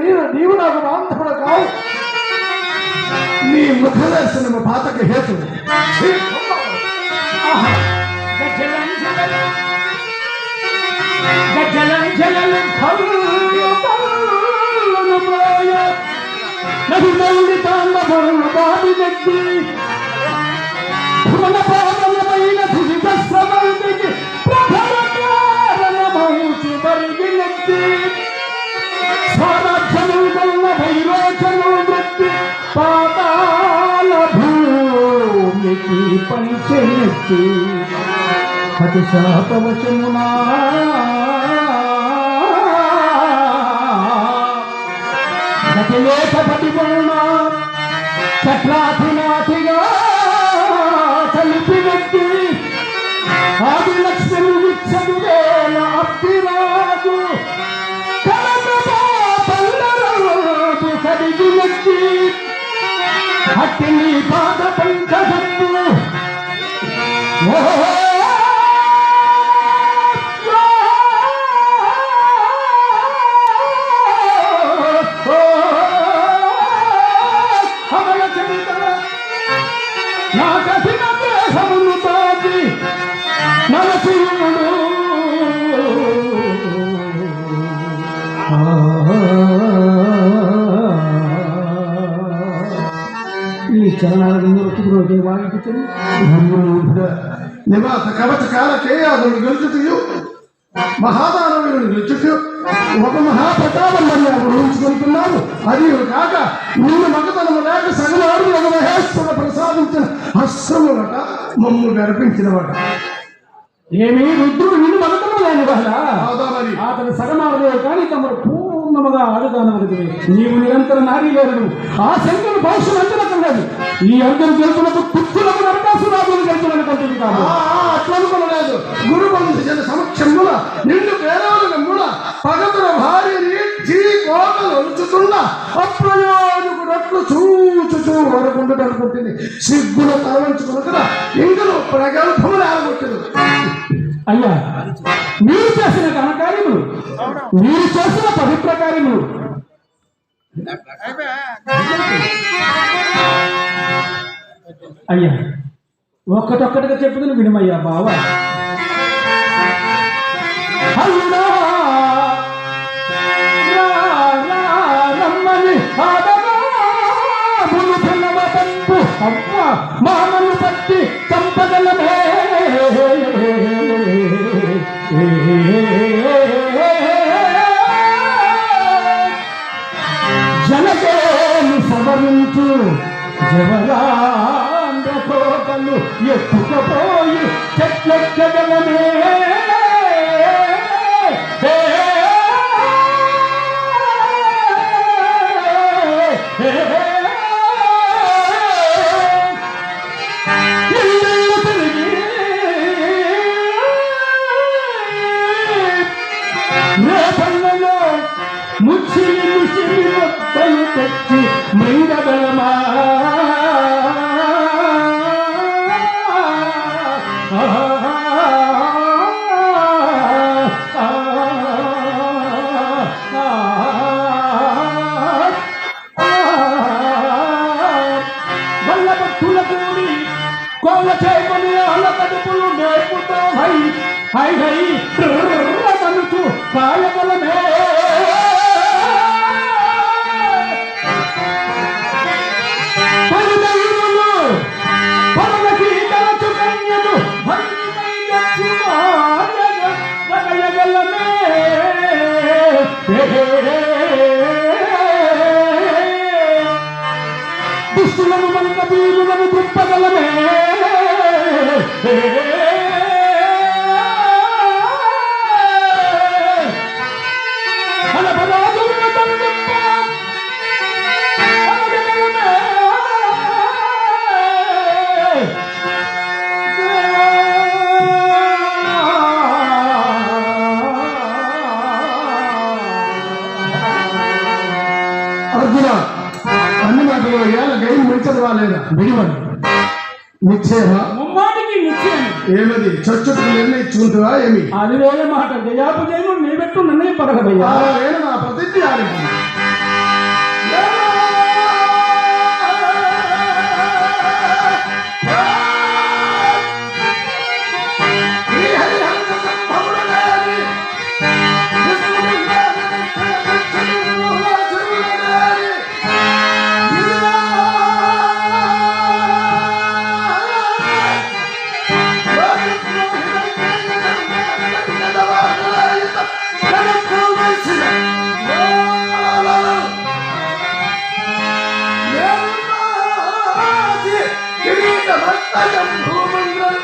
నీవు నీవు నాకు బాంధవుడు కావు నీ ముఖ దర్శనము పాతక హేతు. నది మౌడి తాండవరులు బావి నెత్తి. చేసి పని చేసి అతి శాపవశమునా గతిలేఖ పటిపూర్ణ చక్రాధినాథిగా కలిపి వ్యక్తి ఆది లక్ష్మి విచ్చదు వేల అప్పిరాజు కలకబాపల్లరలోపు కడిగి వచ్చి అట్టి నీ పాద కవచ కాల కేయాదులు గెలుచుటయు మహాదానవులను గెలుచుటయు ఒక మహాప్రతాపం మర్యాద ఊహించుకుంటున్నాను అది కాక నేను మగతనము లేక సగనాడు మహేశ్వర ప్రసాదించిన హస్రములట మమ్ము గర్పించిన వాట ఏమి రుద్రుడు నిన్ను మగతము లేని వాళ్ళ అతని సగమావదే కానీ తమరు పూర్ణముగా ఆడుదానవలదు నీవు నిరంతర నారీలేరుడు ఆ శంకరు భవిష్యం అంచనక్కర్లేదు ఈ అర్జును గెలుపులకు కుచ్చులకు నరకాసురాజులు గెలుపులనుకుంటుంది కాదు. అట్లా అనుకోలేదు. గురు జన సమక్షముల నిండు పేరాలుగమ్ముల పగతుల భార్య చీ కోటలు ఉంచుతున్న అప్రయోజకుడట్లు చూచుచూ వరకుండు అనుకుంటుంది. సిగ్గుల తలవంచుకున్న కదా ఇంకను ప్రగల్భములు ఆరగొట్టదు అయ్యా మీరు చేసిన ఘనకార్యములు మీరు చేసిన పవిత్ర కార్యములు అయ్యా ఒక్కటొక్కటిగా చెప్పుకుని వినమయ్యా బావ. రమ్మని పిల్లవ సవరించు జవరాంధ్ర కోటలు ఎత్తుకపోయి చెట్లెక్కగలమే ఇల్లు తిరిగి రేపల్లలో ముచ్చిలి ముచ్చిలి మొత్తలు తెచ్చి মীরা বেলমা Hey, hey, అర్జున అన్ని మాటలు ఏళ్ళ గైన్ మించదు వాళ్ళేనా విడివండి నిశ్చయమా ముమ్మాటికి నిశ్చయం ఏమది? చచ్చుకు నిర్ణయించుకుంటువా ఏమి? అది వేరే మాట. జయాపజయము నీ పెట్టు నిర్ణయం వేళ నా ప్రతిజ్ఞ సమస్తయం భూమంగళ